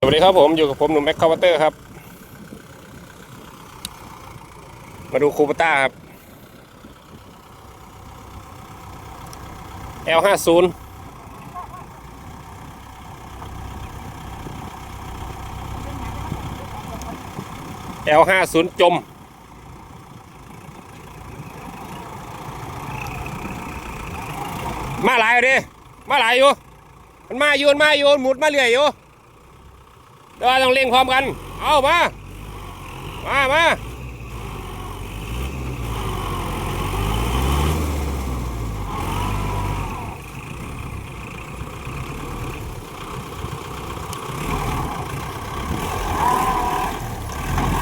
สวัสดีครับผมอยู่กับผมหนุ่มแม็กคาร์เตอร์ครับ มาดูคูปต้าครับ L50 L50 จม มาหลายอยู่ดิมาหลายอยู่ มันมาอยู่ มันมาอยู่ หมุดมาเรื่อยอยู่ เดี๋ยวต้องเล่งพร้อมกัน เอามา มามา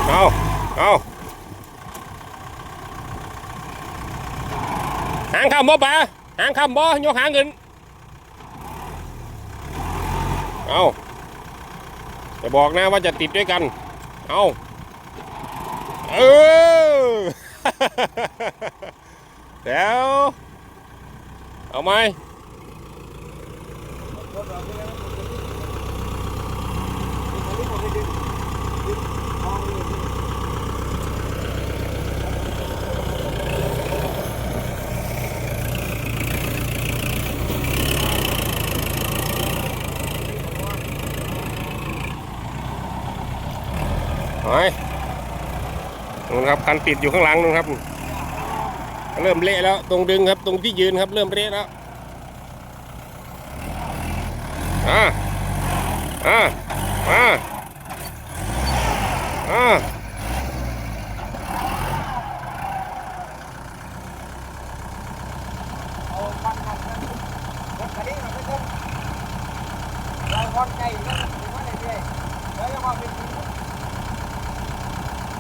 เอาเอาหางคำบ่ปะหางคำบ่ยกหางเงินเอา จะบอกนะว่าจะติดด้วยกัน เอาเออแล้วเอาไหมไป นู่นครับคันติดอยู่ข้างหลังนู่นครับ เริ่มเละแล้ว ตรงดึงครับ ตรงที่ยืนครับ เริ่มเละแล้วอ่าอ่าอ่าอ่าเอาฟันกันนะรถคันนี้มันไม่ต้องเราวอนะถึงว่าเรื่อยแล้วยังว่าเป็นจริงเราจะไก่นั่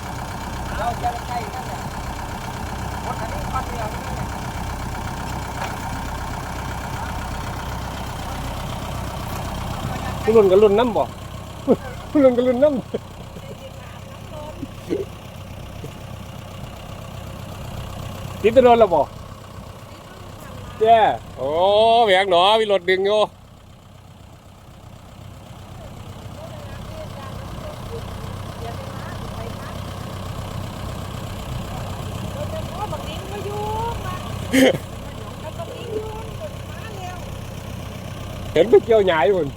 นแหละรถ คันนี้ฟันเดียวนี่แหละรุ่นกับรุ่นน้ำบ่รุ่นกับรุ่นน้ำติดถนนแล้วบ่แย่โอ้แหวกหนอมีรถดึงอยู่ เห็นไปเกี่ยวหยายพุ่น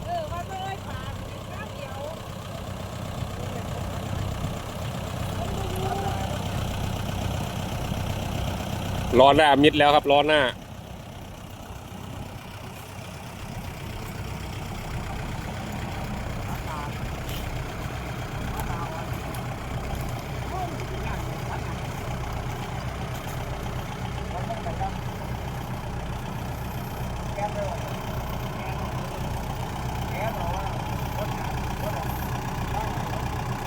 ล้อหน้ามิดแล้วครับล้อหน้า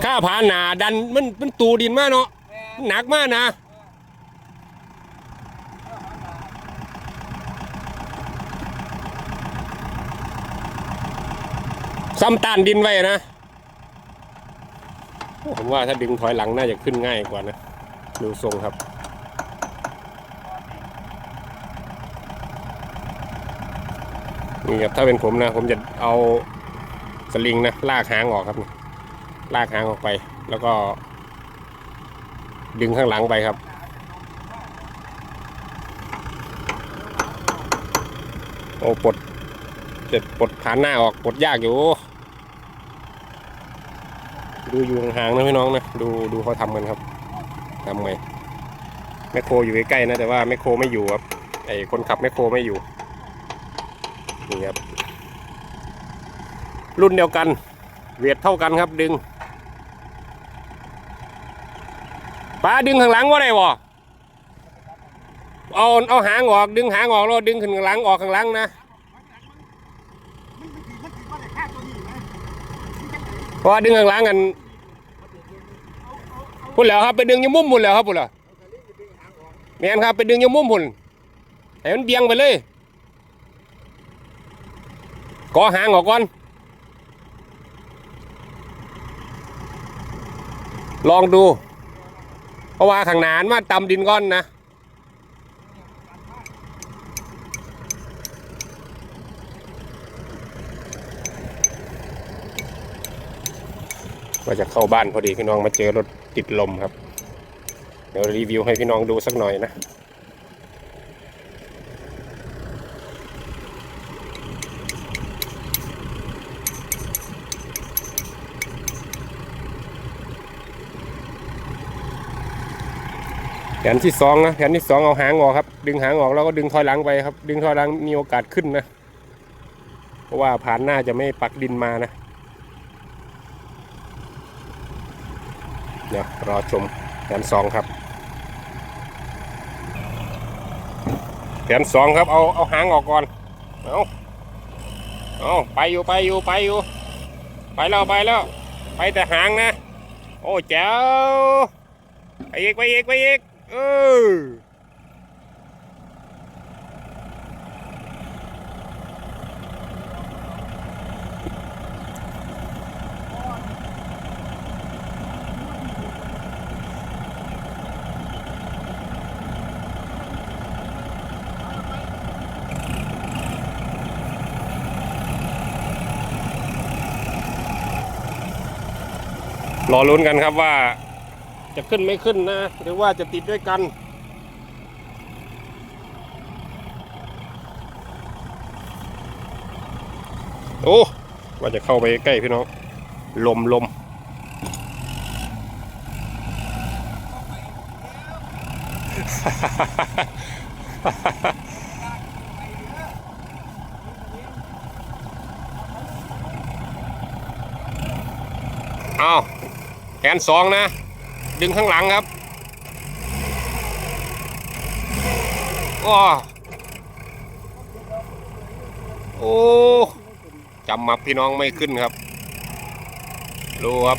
ข้าผาหนาดันมันมันตูดินมากเนาะมันหนักมากนะซ้ำตานดินไว้นะ ผมว่าถ้าดึงถอยหลังน่าจะขึ้นง่ายกว่านะดูทรงครับนี่ครับถ้าเป็นผมนะ ผมจะเอาสลิงนะ ลากหางออกครับ ลากหางออกไป แล้วก็ ดึงข้างหลังไปครับ โอ้ปลดเจ็ดปลดฐานหน้าออกปลดยากอยู่ ดูอยู่ห่างๆนะพี่น้องนะ ดูดูเขาทำกันครับทำไงแมคโครอยู่ใกล้ๆนะ แต่ว่าแมคโครไม่อยู่ครับไอคนขับแมคโครไม่อยู่นี่ครับรุ่นเดียวกันเวทเท่ากันครับดึง ป้าดึงข้างหลังว่าได้บ่เอาเอาหางออกดึงหางออกแล้วดึงขึ้นข้างหลังออกข้างหลังนะเพราะดึงข้างหลังกันพุ่นแล้วครับไปดึงยังมุมพุ่นแล้วครับพุ่นแล้วแม่นครับไปดึงยังมุมพุ่นให้มันเบี่ยงไปเลยก่อหางออกก่อน ลองดู ราะว่าทางนานมาตำดินก้อนนะว่าจะเข้าบ้านพอดีพี่น้องมาเจอรถติดลมครับ เดี๋ยวรีวิวให้พี่น้องดูสักหน่อยนะ แผนที่สองนะแผนที่สองเอาหางออกครับ ดึงหางออกแล้วก็ดึงถอยหลังไปครับ ดึงถอยหลังมีโอกาสขึ้นนะเพราะว่าผ่านหน้าจะไม่ปักดินมานะเดี๋ยวรอชมแผนสองครับแผนสองครับเอาเอาหางออกก่อนเอาเอาไปอยู่ไปอยู่ไปอยู่ ไปแล้วไปแล้ว ไปแต่หางนะ โอ้แจ๋วไปอีกไปอีกไปอีก เออรอลุ้นกันครับว่า จะขึ้นไม่ขึ้นนะ หรือว่าจะติดด้วยกัน โอ้ว่าจะเข้าไปใกล้พี่น้อง ลมลมเอาแขนสองนะ ดึงข้างหลังครับโอ้โอ้จำมับพี่น้องไม่ขึ้นครับรู้ครับ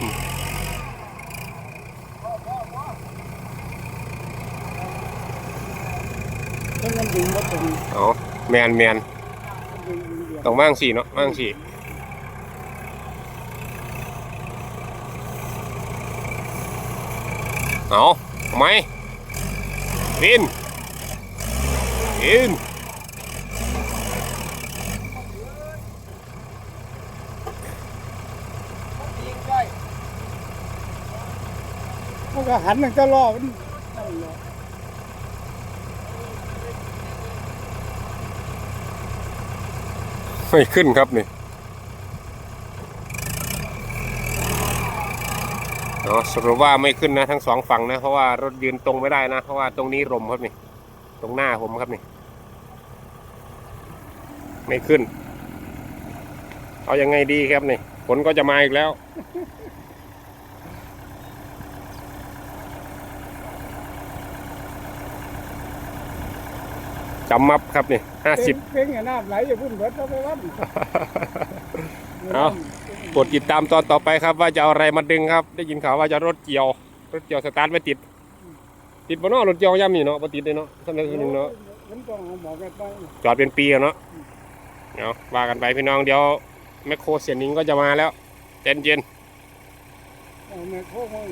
มันมันดึงรถตรงเอาแมนแมนดึงดึงเดียวต้องว่างสี่เนาะว่างสี่ เอาเอาไหมบินบินยิงได้มันก็หันมันก็ล่อมันนั่นแหละไม่ขึ้นครับนี่ เนาะสรุปว่าไม่ขึ้นนะทั้งสองฝั่งนะ เพราะว่ารถยืนตรงไม่ได้นะ เพราะว่าตรงนี้ลมครับนี่ ตรงหน้าผมครับนี่ ไม่ขึ้น เอายังไงดีครับนี่ฝนก็จะมาอีกแล้ว จำมับครับนี่ห้าสิบเพ่งไงน้ำไหลอย่าพุ่นเบิดเอาไปวัดเอากดติดตามตอนต่อไปครับ ว่าจะเอาอะไรมาดึงครับ ได้ยินข่าวว่าจะรถเกี่ยว รถเกี่ยวสตาร์ทไม่ติด ติดบ่เนาะรถเกี่ยวย่ำนี่เนาะบ่ติดเลยเนาะสำหรับนึงเนาะมันต้องเอาหมอกันไปจอดเป็นปีอะเนาะเดี๋ยวว่ากันไปพี่น้องเดี๋ยวแมคโครเสียนิงก็จะมาแล้วเย็นเย็นเอาแม่โค้ง